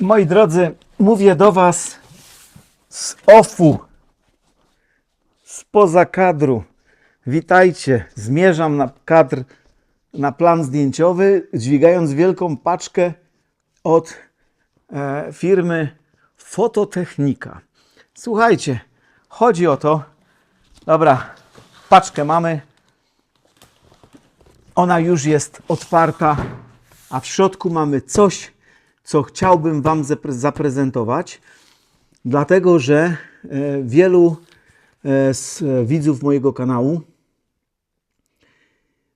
Moi drodzy, mówię do Was z OFU, spoza kadru. Witajcie. Zmierzam na kadr, na plan zdjęciowy, dźwigając wielką paczkę od e, firmy Fototechnika. Słuchajcie, chodzi o to. Dobra, paczkę mamy. Ona już jest otwarta, a w środku mamy coś, co chciałbym Wam zapre- zaprezentować, dlatego że e, wielu e, z e, widzów mojego kanału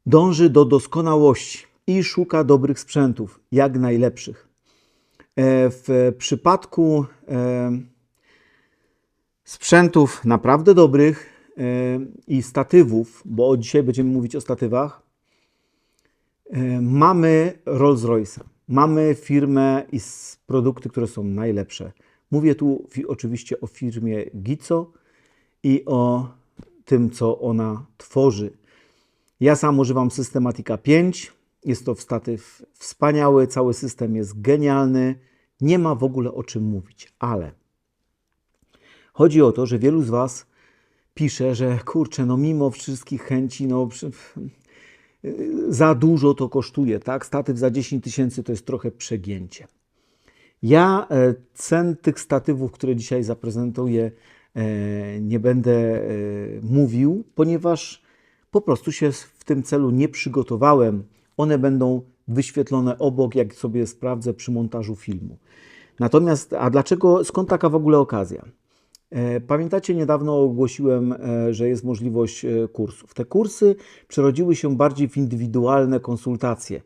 dąży do doskonałości i szuka dobrych sprzętów, jak najlepszych. W przypadku sprzętów naprawdę dobrych i statywów, bo dzisiaj będziemy mówić o statywach, Mamy Rolls-Royce'a, mamy firmę i produkty, które są najlepsze. Mówię tu oczywiście o firmie Gico i o tym, co ona tworzy. Ja sam używam Systematica 5. Jest to statyw wspaniały, cały system jest genialny. Nie ma w ogóle o czym mówić, ale chodzi o to, że wielu z Was pisze, że kurczę, no mimo wszystkich chęci, no za dużo to kosztuje, tak? Statyw za 10 tysięcy to jest trochę przegięcie. Ja e, cen tych statywów, które dzisiaj zaprezentuję, e, nie będę e, mówił, ponieważ po prostu się w tym celu nie przygotowałem. One będą wyświetlone obok, jak sobie sprawdzę przy montażu filmu. Natomiast, a dlaczego, skąd taka w ogóle okazja? E, Pamiętacie, niedawno ogłosiłem, e, że jest możliwość e, kursów. Te kursy przerodziły się bardziej w indywidualne konsultacje,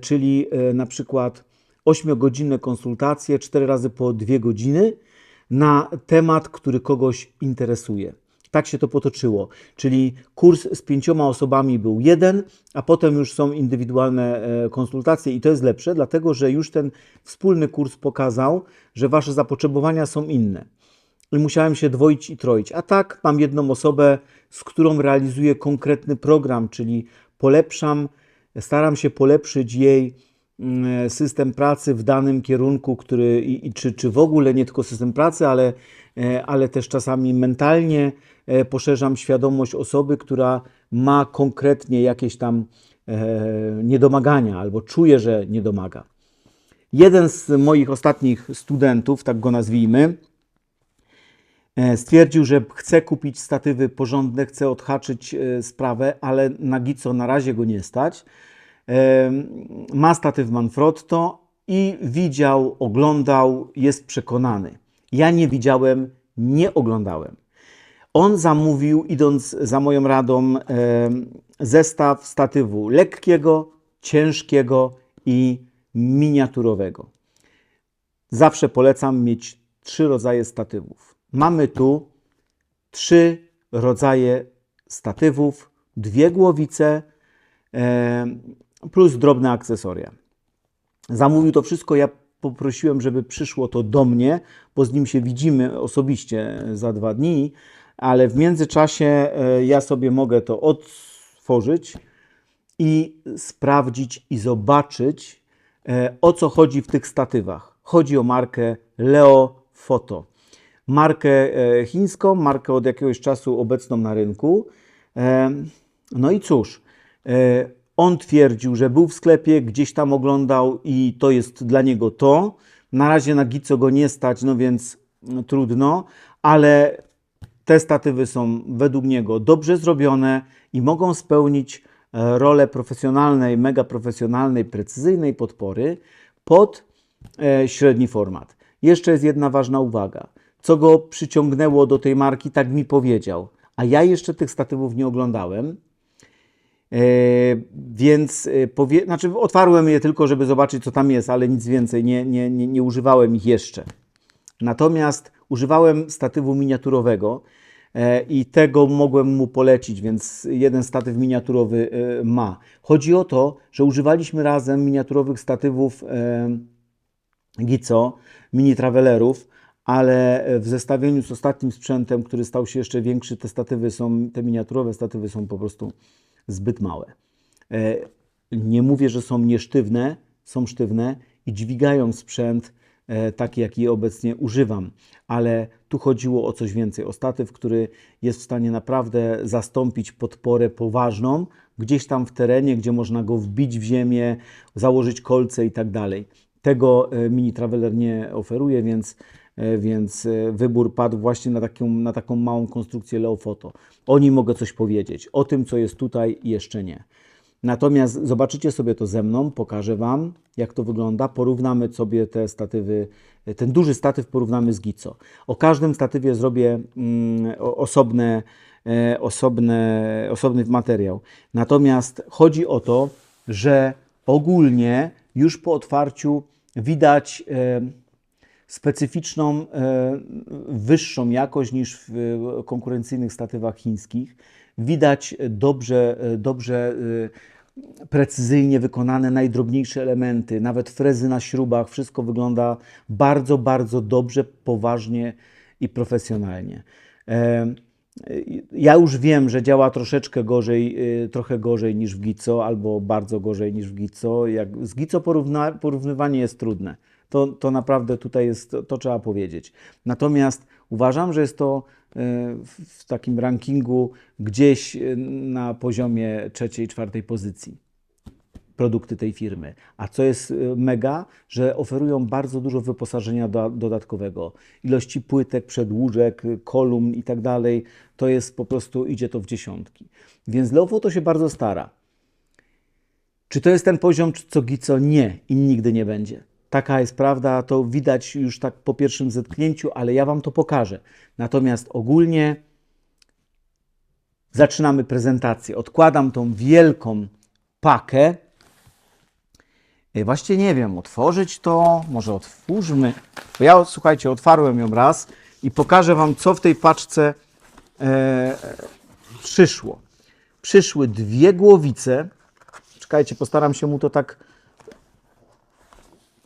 czyli na przykład 8-godzinne konsultacje, 4 razy po 2 godziny na temat, który kogoś interesuje. Tak się to potoczyło. Czyli kurs z pięcioma osobami był jeden, a potem już są indywidualne konsultacje i to jest lepsze, dlatego że już ten wspólny kurs pokazał, że wasze zapotrzebowania są inne musiałem się dwoić i troić. A tak mam jedną osobę, z którą realizuję konkretny program, czyli polepszam, staram się polepszyć jej mm, system pracy w danym kierunku, który i, i czy, czy w ogóle nie tylko system pracy, ale, e, ale też czasami mentalnie e, poszerzam świadomość osoby, która ma konkretnie jakieś tam e, niedomagania albo czuje, że nie domaga. Jeden z moich ostatnich studentów, tak go nazwijmy, Stwierdził, że chce kupić statywy porządne, chce odhaczyć e, sprawę, ale na Gico na razie go nie stać. E, Ma statyw Manfrotto i widział, oglądał, jest przekonany. Ja nie widziałem, nie oglądałem. On zamówił, idąc za moją radą, e, zestaw statywu lekkiego, ciężkiego i miniaturowego. Zawsze polecam mieć trzy rodzaje statywów. Mamy tu trzy rodzaje statywów, dwie głowice e, plus drobne akcesoria. Zamówił to wszystko, ja poprosiłem, żeby przyszło to do mnie, bo z nim się widzimy osobiście za dwa dni, ale w międzyczasie e, ja sobie mogę to otworzyć i sprawdzić i zobaczyć, e, o co chodzi w tych statywach. Chodzi o markę Leo Photo. Markę e, chińską, markę od jakiegoś czasu obecną na rynku. No i cóż, e, on twierdził, że był w sklepie, gdzieś tam oglądał i to jest dla niego to. Na razie na Gico go nie stać, no więc no, trudno, ale te statywy są według niego dobrze zrobione i mogą spełnić e, rolę profesjonalnej, mega profesjonalnej, precyzyjnej podpory pod średni format. Jeszcze jest jedna ważna uwaga. Co go przyciągnęło do tej marki, tak mi powiedział. A ja jeszcze tych statywów nie oglądałem. E, więc e, powie, znaczy otwarłem je tylko, żeby zobaczyć, co tam jest, ale nic więcej, nie, nie, nie, nie używałem ich jeszcze. Natomiast używałem statywu miniaturowego e, i tego mogłem mu polecić, więc jeden statyw miniaturowy ma. Chodzi o to, że używaliśmy razem miniaturowych statywów Gico, mini travelerów, ale w zestawieniu z ostatnim sprzętem, który stał się jeszcze większy, te statywy są, te miniaturowe statywy są po prostu zbyt małe. E, Nie mówię, że są niesztywne, są sztywne i dźwigają sprzęt e, taki, jaki obecnie używam. Ale tu chodziło o coś więcej, o statyw, który jest w stanie naprawdę zastąpić podporę poważną, gdzieś tam w terenie, gdzie można go wbić w ziemię, założyć kolce i tak dalej. Tego e, Mini Traveler nie oferuje, więc, e, więc e, wybór padł właśnie na taką, na taką małą konstrukcję Leofoto. O nim mogę coś powiedzieć, o tym, co jest tutaj jeszcze nie. Natomiast zobaczycie sobie to ze mną, pokażę Wam, jak to wygląda. Porównamy sobie te statywy, ten duży statyw porównamy z Gico. O każdym statywie zrobię mm, osobne, e, osobne, osobny materiał. Natomiast chodzi o to, że ogólnie już po otwarciu widać e, specyficzną, e, wyższą jakość niż w konkurencyjnych statywach chińskich. Widać dobrze, e, dobrze e, precyzyjnie wykonane najdrobniejsze elementy, nawet frezy na śrubach, wszystko wygląda bardzo, bardzo dobrze, poważnie i profesjonalnie. Ja już wiem, że działa troszeczkę gorzej, trochę gorzej niż w Gico, albo bardzo gorzej niż w Gico. Jak z Gico porówna, porównywanie jest trudne. To, to naprawdę tutaj jest, to, trzeba powiedzieć. Natomiast uważam, że jest to y, w takim rankingu gdzieś y, na poziomie trzeciej, czwartej pozycji produkty tej firmy. A co jest y, mega, że oferują bardzo dużo wyposażenia do, dodatkowego. Ilości płytek, przedłużek, kolumn i tak dalej, to jest po prostu, idzie to w dziesiątki. Więc Leovo to się bardzo stara. Czy to jest ten poziom, co Gico? Nie i nigdy nie będzie. Taka jest prawda, to widać już tak po pierwszym zetknięciu, ale ja Wam to pokażę. Natomiast ogólnie zaczynamy prezentację. Odkładam tą wielką pakę. Ej, Właśnie nie wiem, otworzyć to, może otwórzmy. Bo ja, słuchajcie, otwarłem ją raz i pokażę Wam, co w tej paczce e, przyszło. Przyszły dwie głowice. Czekajcie, postaram się mu to tak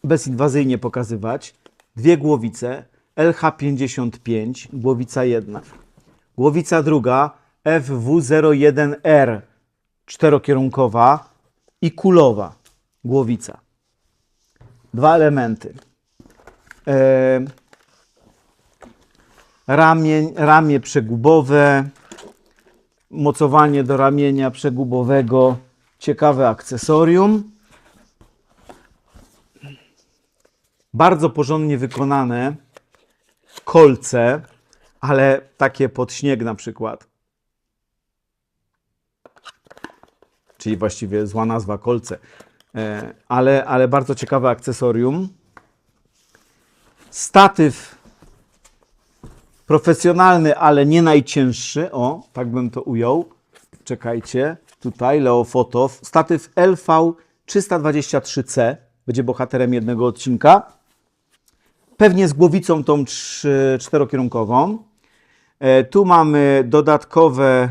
bezinwazyjnie pokazywać. Dwie głowice LH55, głowica jedna. Głowica druga FW01R, czterokierunkowa i kulowa głowica. Dwa elementy. E, ramię, ramię przegubowe, mocowanie do ramienia przegubowego, ciekawe akcesorium. Bardzo porządnie wykonane kolce, ale takie pod śnieg na przykład. Czyli właściwie zła nazwa kolce. E, ale, ale bardzo ciekawe akcesorium. Statyw profesjonalny, ale nie najcięższy. O, tak bym to ujął. Czekajcie, tutaj Leofoto. Statyw LV 323C będzie bohaterem jednego odcinka. Pewnie z głowicą tą czterokierunkową. E, tu mamy dodatkowe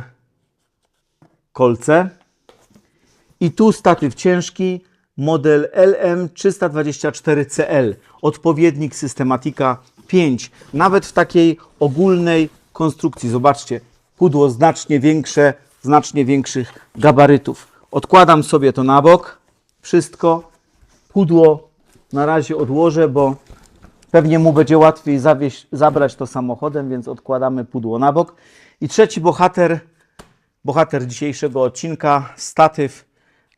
kolce. I tu statyw ciężki, model LM324CL, odpowiednik Systematika 5. Nawet w takiej ogólnej konstrukcji. Zobaczcie, pudło znacznie większe, znacznie większych gabarytów. Odkładam sobie to na bok, wszystko. Pudło na razie odłożę, bo pewnie mu będzie łatwiej zabrać to samochodem, więc odkładamy pudło na bok. I trzeci bohater, bohater dzisiejszego odcinka, statyw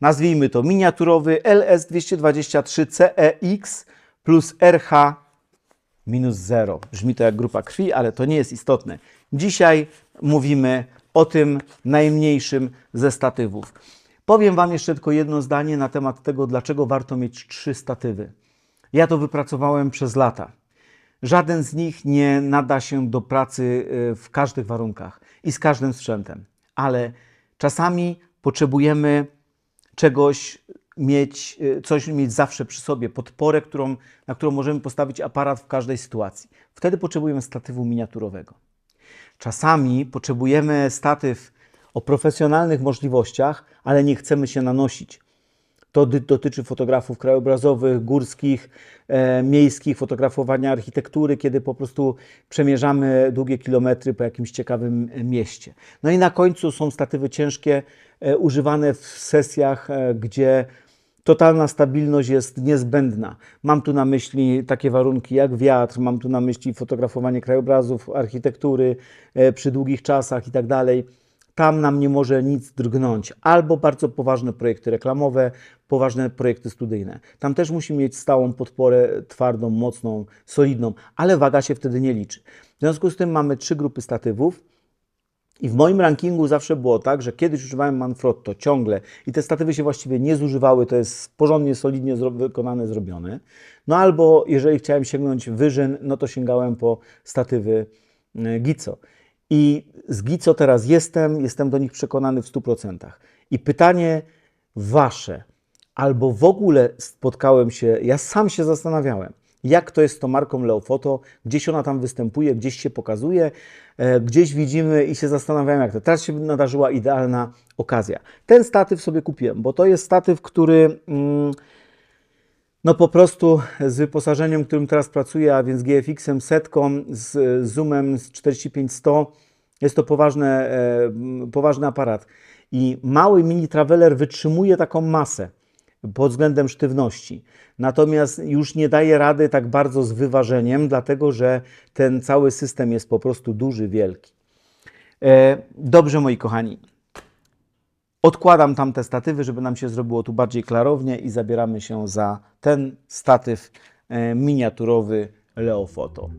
nazwijmy to miniaturowy LS223CEX plus RH minus 0. Brzmi to jak grupa krwi, ale to nie jest istotne. Dzisiaj mówimy o tym najmniejszym ze statywów. Powiem Wam jeszcze tylko jedno zdanie na temat tego, dlaczego warto mieć trzy statywy. Ja to wypracowałem przez lata. Żaden z nich nie nada się do pracy y, w każdych warunkach i z każdym sprzętem, ale czasami potrzebujemy czegoś mieć, y, coś mieć zawsze przy sobie, podporę, którą, na którą możemy postawić aparat w każdej sytuacji. Wtedy potrzebujemy statywu miniaturowego. Czasami potrzebujemy statyw o profesjonalnych możliwościach, ale nie chcemy się nanosić. To dotyczy fotografów krajobrazowych, górskich, e, miejskich, fotografowania architektury, kiedy po prostu przemierzamy długie kilometry po jakimś ciekawym mieście. No i na końcu są statywy ciężkie, e, używane w sesjach, e, gdzie totalna stabilność jest niezbędna. Mam tu na myśli takie warunki jak wiatr, mam tu na myśli fotografowanie krajobrazów, architektury e, przy długich czasach i tak. Tam nam nie może nic drgnąć. Albo bardzo poważne projekty reklamowe, poważne projekty studyjne. Tam też musi mieć stałą podporę, twardą, mocną, solidną, ale waga się wtedy nie liczy. W związku z tym mamy trzy grupy statywów. I w moim rankingu zawsze było tak, że kiedyś używałem Manfrotto ciągle i te statywy się właściwie nie zużywały, to jest porządnie, solidnie zro- wykonane, zrobione. No albo jeżeli chciałem sięgnąć wyżyn, no to sięgałem po statywy e, Gico. I z Gico teraz jestem, jestem do nich przekonany w 100%. I pytanie wasze, albo w ogóle spotkałem się, ja sam się zastanawiałem, jak to jest z tą marką Leofoto, gdzieś ona tam występuje, gdzieś się pokazuje, e, gdzieś widzimy i się zastanawiam, jak to. Teraz się nadarzyła idealna okazja. Ten statyw sobie kupiłem, bo to jest statyw, który mm, no po prostu z wyposażeniem, którym teraz pracuję, a więc GFX-em setką, z zoomem z 45-100, jest to poważne, e, poważny aparat. I mały mini traveler wytrzymuje taką masę pod względem sztywności. Natomiast już nie daje rady tak bardzo z wyważeniem, dlatego że ten cały system jest po prostu duży, wielki. E, Dobrze, moi kochani. Odkładam tam te statywy, żeby nam się zrobiło tu bardziej klarownie i zabieramy się za ten statyw e, miniaturowy Leofoto.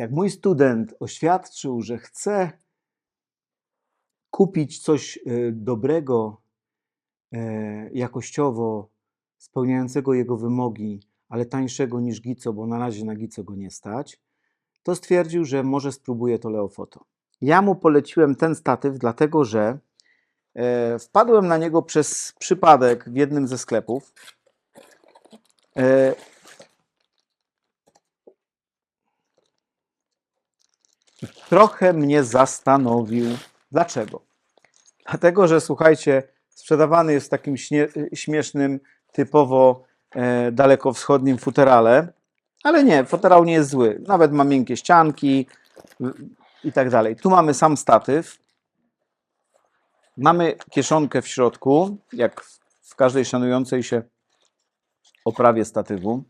Jak mój student oświadczył, że chce kupić coś e, dobrego, e, jakościowo, spełniającego jego wymogi, ale tańszego niż Gico, bo na razie na Gico go nie stać, to stwierdził, że może spróbuje to Leofoto. Ja mu poleciłem ten statyw, dlatego że e, wpadłem na niego przez przypadek w jednym ze sklepów. Trochę mnie zastanowił. Dlaczego? Dlatego, że słuchajcie, sprzedawany jest w takim śmiesznym, typowo e, dalekowschodnim futerale, ale nie, futerał nie jest zły. Nawet ma miękkie ścianki i tak dalej. Tu mamy sam statyw. Mamy kieszonkę w środku, jak w każdej szanującej się oprawie statywu.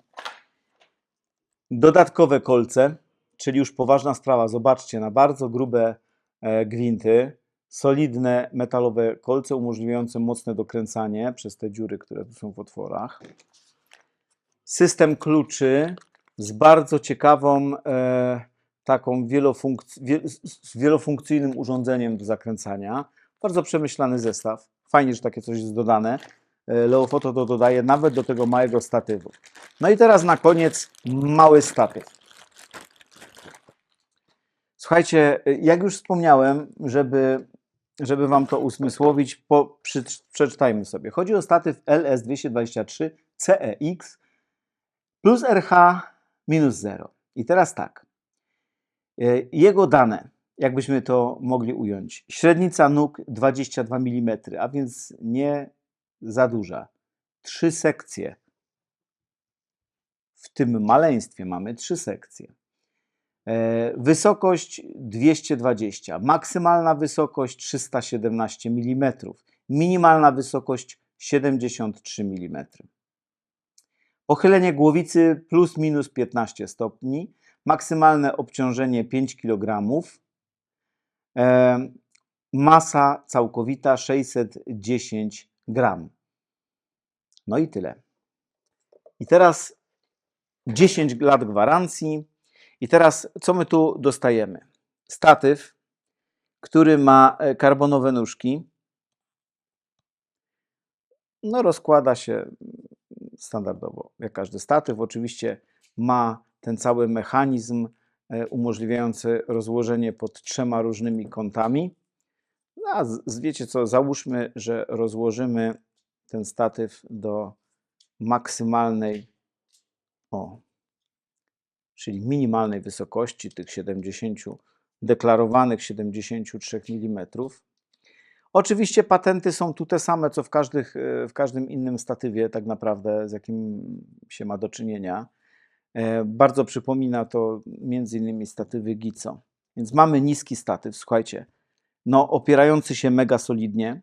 Dodatkowe kolce, czyli już poważna sprawa. Zobaczcie, na bardzo grube e, gwinty, solidne metalowe kolce umożliwiające mocne dokręcanie przez te dziury, które tu są w otworach. System kluczy z bardzo ciekawą e, taką wielofunkcyjnym urządzeniem do zakręcania. Bardzo przemyślany zestaw. Fajnie, że takie coś jest dodane. E, Leofoto to dodaje nawet do tego małego statywu. No i teraz na koniec mały statyw. Słuchajcie, y, jak już wspomniałem, żeby, żeby Wam to usmysłowić, po, przy, przeczytajmy sobie. Chodzi o statyw LS223 CEX plus RH minus 0. I teraz tak. Y, Jego dane, jakbyśmy to mogli ująć. Średnica nóg 22 mm, a więc nie za duża. Trzy sekcje. W tym maleństwie mamy trzy sekcje. E, Wysokość 220, maksymalna wysokość 317 mm, minimalna wysokość 73 mm. Pochylenie głowicy plus minus 15 stopni, maksymalne obciążenie 5 kg. E, Masa całkowita 610 gram. No i tyle. I teraz 10 lat gwarancji. I teraz co my tu dostajemy? Statyw, który ma e, karbonowe nóżki. No, rozkłada się standardowo, jak każdy statyw. Oczywiście ma ten cały mechanizm e, umożliwiający rozłożenie pod trzema różnymi kątami. No, a z- wiecie co, załóżmy, że rozłożymy ten statyw do maksymalnej, o, czyli minimalnej wysokości tych 70, deklarowanych 73 mm. Oczywiście patenty są tu te same, co w, każdych, e, w każdym innym statywie, tak naprawdę, z jakim się ma do czynienia. E, Bardzo przypomina to między innymi statywy Gico. Więc mamy niski statyw, słuchajcie, no opierający się mega solidnie.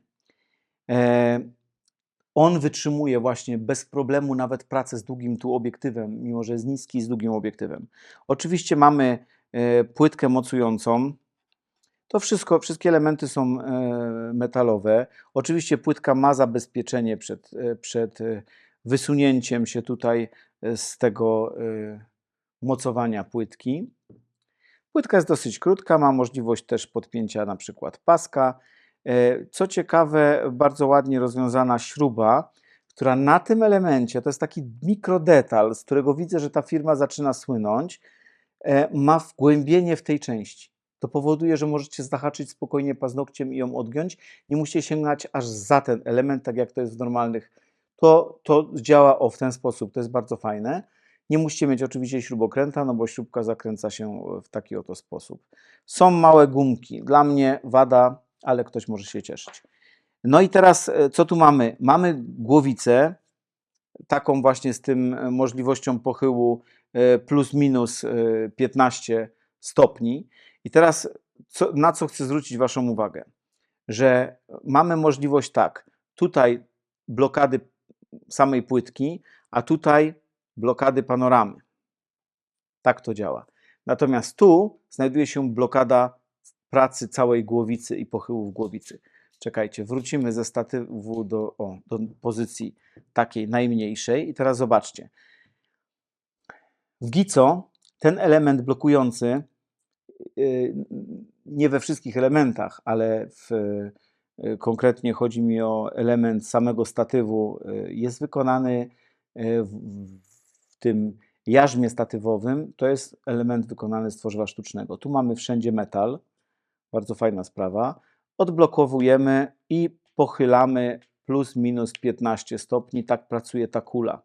On wytrzymuje właśnie bez problemu nawet pracę z długim tu obiektywem, mimo że jest niski z długim obiektywem. Oczywiście mamy e, płytkę mocującą. To wszystko, wszystkie elementy są e, metalowe. Oczywiście płytka ma zabezpieczenie przed, e, przed wysunięciem się tutaj z tego mocowania płytki. Płytka jest dosyć krótka, ma możliwość też podpięcia na przykład paska. E, Co ciekawe, bardzo ładnie rozwiązana śruba, która na tym elemencie, to jest taki mikrodetal, z którego widzę, że ta firma zaczyna słynąć, e, ma wgłębienie w tej części. To powoduje, że możecie zahaczyć spokojnie paznokciem i ją odgiąć. Nie musicie sięgać aż za ten element, tak jak to jest w normalnych. To, to działa o w ten sposób, to jest bardzo fajne. Nie musicie mieć oczywiście śrubokręta, no bo śrubka zakręca się w taki oto sposób. Są małe gumki. Dla mnie wada, ale ktoś może się cieszyć. No i teraz e, co tu mamy? Mamy głowicę, taką właśnie z tym e, możliwością pochyłu e, plus minus e, 15 stopni. I teraz co, na co chcę zwrócić Waszą uwagę? Że mamy możliwość tak, tutaj blokady samej płytki, a tutaj blokady panoramy. Tak to działa. Natomiast tu znajduje się blokada pracy całej głowicy i pochyłów głowicy. Czekajcie, wrócimy ze statywu do, o, do pozycji takiej najmniejszej i teraz zobaczcie. W Gico ten element blokujący, yy, nie we wszystkich elementach, ale w, yy, konkretnie chodzi mi o element samego statywu, yy, jest wykonany w tym jarzmie statywowym. To jest element wykonany z tworzywa sztucznego. Tu mamy wszędzie metal, bardzo fajna sprawa. Odblokowujemy i pochylamy plus minus 15 stopni. Tak pracuje ta kula.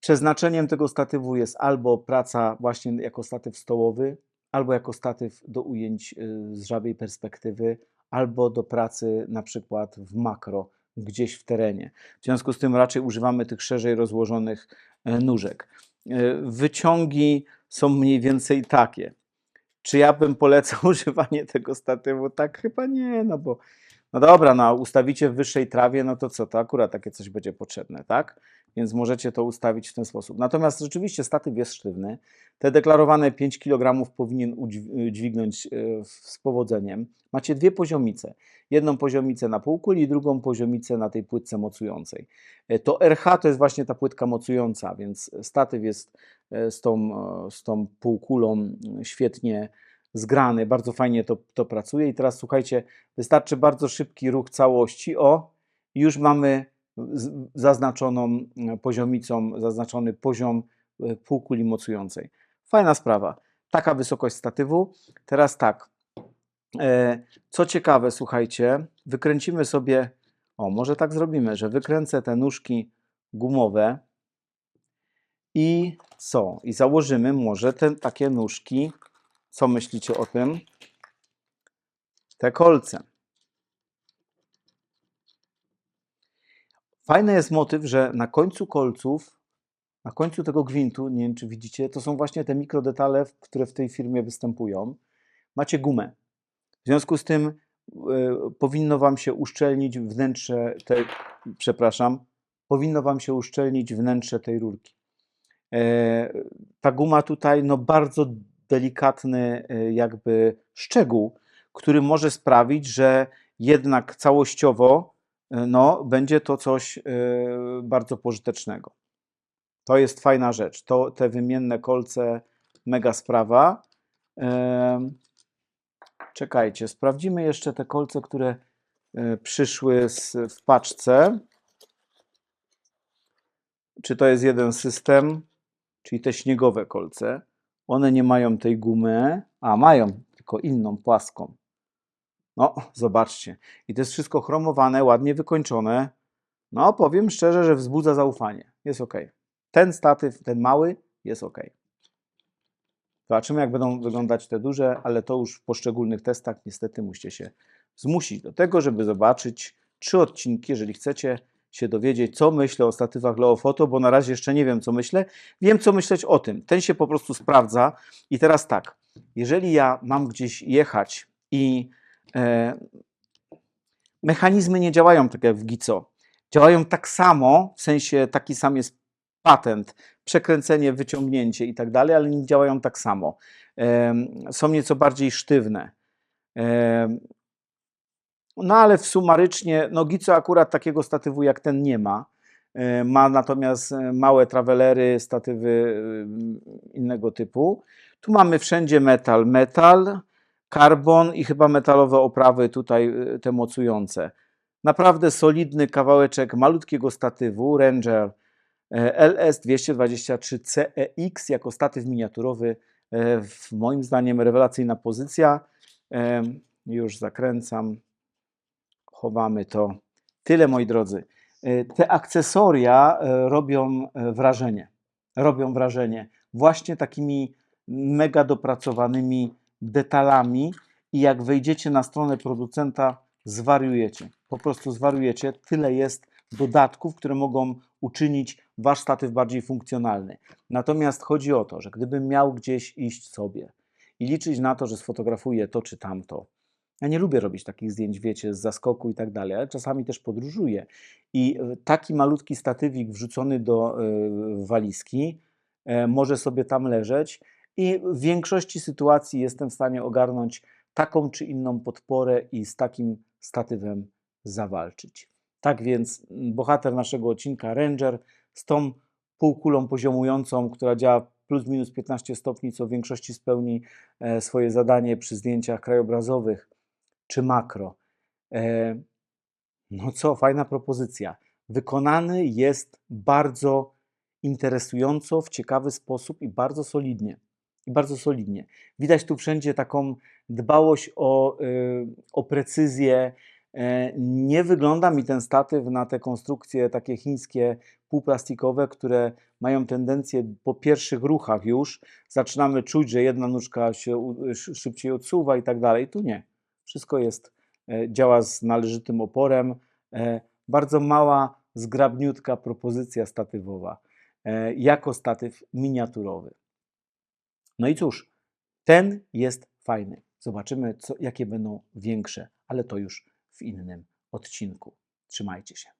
Przeznaczeniem tego statywu jest albo praca właśnie jako statyw stołowy, albo jako statyw do ujęć y, z żabiej perspektywy, albo do pracy na przykład w makro, gdzieś w terenie. W związku z tym raczej używamy tych szerzej rozłożonych e, nóżek. E, Wyciągi są mniej więcej takie. Czy ja bym polecał używanie tego statywu? Tak, chyba nie, no bo no dobra, no ustawicie w wyższej trawie, no to co, to akurat takie coś będzie potrzebne, tak? Więc możecie to ustawić w ten sposób. Natomiast rzeczywiście statyw jest sztywny. Te deklarowane 5 kg powinien udź- dźwignąć e, z powodzeniem. Macie dwie poziomice. Jedną poziomicę na półkuli i drugą poziomicę na tej płytce mocującej. E, To RH to jest właśnie ta płytka mocująca, więc statyw jest e, z tą, z tą półkulą mm, świetnie zgrany, bardzo fajnie to, to pracuje. I teraz słuchajcie, wystarczy bardzo szybki ruch całości. O, już mamy zaznaczoną e, poziomicą, zaznaczony poziom e, półkuli mocującej. Fajna sprawa. Taka wysokość statywu. Teraz tak. e, Co ciekawe, słuchajcie, wykręcimy sobie. O, może tak zrobimy, że wykręcę te nóżki gumowe i co? I założymy może te takie nóżki. Co myślicie o tym? Te kolce. Fajny jest motyw, że na końcu kolców, na końcu tego gwintu, nie wiem czy widzicie, to są właśnie te mikrodetale, które w tej firmie występują. Macie gumę. W związku z tym y, powinno Wam się uszczelnić wnętrze tej, przepraszam, powinno Wam się uszczelnić wnętrze tej rurki. E, ta guma tutaj, no bardzo delikatny e, jakby szczegół, który może sprawić, że jednak całościowo e, no, będzie to coś e, bardzo pożytecznego. To jest fajna rzecz. To, te wymienne kolce, mega sprawa. Czekajcie, sprawdzimy jeszcze te kolce, które przyszły z, w paczce. Czy to jest jeden system, czyli te śniegowe kolce. One nie mają tej gumy, a mają tylko inną, płaską. No, zobaczcie. I to jest wszystko chromowane, ładnie wykończone. No, powiem szczerze, że wzbudza zaufanie. Jest ok. Ten statyw, ten mały, jest ok. Zobaczymy, jak będą wyglądać te duże, ale to już w poszczególnych testach niestety musicie się zmusić do tego, żeby zobaczyć trzy odcinki, jeżeli chcecie się dowiedzieć, co myślę o statywach Leofoto, bo na razie jeszcze nie wiem, co myślę. Wiem, co myśleć o tym. Ten się po prostu sprawdza. I teraz tak, jeżeli ja mam gdzieś jechać i e, mechanizmy nie działają tak jak w GICO, działają tak samo, w sensie taki sam jest patent, przekręcenie, wyciągnięcie i tak dalej, ale nie działają tak samo. Em, Są nieco bardziej sztywne. No ale w sumarycznie, no Gico akurat takiego statywu jak ten nie ma. E, Ma natomiast e, małe travelery, statywy e, innego typu. Tu mamy wszędzie metal, metal, karbon i chyba metalowe oprawy tutaj te mocujące. Naprawdę solidny kawałeczek malutkiego statywu Ranger e, LS223 CEX jako statyw miniaturowy. w- Moim zdaniem rewelacyjna pozycja. Już zakręcam chowamy to. Tyle, moi drodzy. E, Te akcesoria e, robią e, wrażenie. Robią wrażenie właśnie takimi mega dopracowanymi detalami i jak wejdziecie na stronę producenta, zwariujecie. Po prostu zwariujecie. Tyle jest dodatków, które mogą uczynić wasz statyw bardziej funkcjonalny. Natomiast chodzi o to, że gdybym miał gdzieś iść sobie i liczyć na to, że sfotografuję to czy tamto, ja nie lubię robić takich zdjęć, wiecie, z zaskoku i tak dalej, ale czasami też podróżuję. I e, taki malutki statywik wrzucony do e, walizki e, może sobie tam leżeć i w większości sytuacji jestem w stanie ogarnąć taką czy inną podporę i z takim statywem zawalczyć. Tak więc bohater naszego odcinka Ranger z tą półkulą poziomującą, która działa plus minus 15 stopni, co w większości spełni swoje zadanie przy zdjęciach krajobrazowych czy makro. E, No co, fajna propozycja. Wykonany jest bardzo interesująco, w ciekawy sposób i bardzo solidnie. I bardzo solidnie. Widać tu wszędzie taką dbałość o, y, o precyzję. E, Nie wygląda mi ten statyw na te konstrukcje takie chińskie, półplastikowe, które mają tendencję po pierwszych ruchach już zaczynamy czuć, że jedna nóżka się szybciej odsuwa i tak dalej. Tu nie. Wszystko jest, e, działa z należytym oporem. E, Bardzo mała, zgrabniutka propozycja statywowa, e, jako statyw miniaturowy. No i cóż, ten jest fajny. Zobaczymy, co, jakie będą większe, ale to już w innym odcinku. Trzymajcie się.